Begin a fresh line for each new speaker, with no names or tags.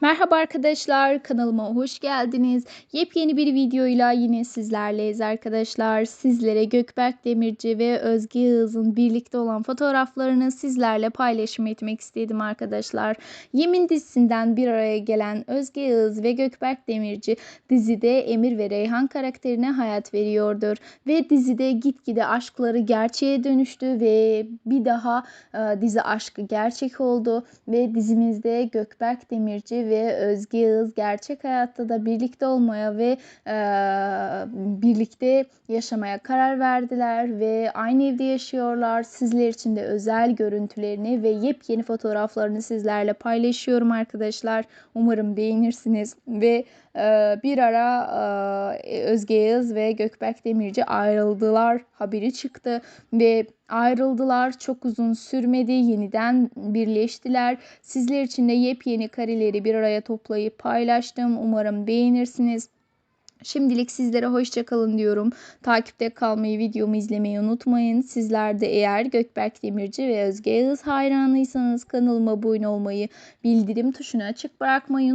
Merhaba arkadaşlar kanalıma hoş geldiniz. Yepyeni bir videoyla yine sizlerleyiz arkadaşlar. Sizlere Gökberk Demirci ve Özge Yağız'ın birlikte olan fotoğraflarını sizlerle paylaşım etmek istedim arkadaşlar. Yemin dizisinden bir araya gelen Özge Yağız ve Gökberk Demirci dizide Emir ve Reyhan karakterine hayat veriyordur. Ve dizide gitgide aşkları gerçeğe dönüştü ve bir daha e, dizi aşkı gerçek oldu. Ve dizimizde Gökberk Demirci ve Özge Yağız gerçek hayatta da birlikte olmaya ve e, birlikte yaşamaya karar verdiler ve aynı evde yaşıyorlar. Sizler için de özel görüntülerini ve yepyeni fotoğraflarını sizlerle paylaşıyorum arkadaşlar. Umarım beğenirsiniz ve e, bir ara e, Özge Yağız ve Gökberk Demirci ayrıldılar haberi çıktı ve ayrıldılar. Çok uzun sürmedi. Yeniden birleştiler. Sizler için de yepyeni kareleri bir araya toplayıp paylaştım. Umarım beğenirsiniz. Şimdilik sizlere hoşça kalın diyorum. Takipte kalmayı, videomu izlemeyi unutmayın. Sizler de eğer Gökberk Demirci ve Özge Yağız hayranıysanız kanalıma abone olmayı, bildirim tuşunu açık bırakmayı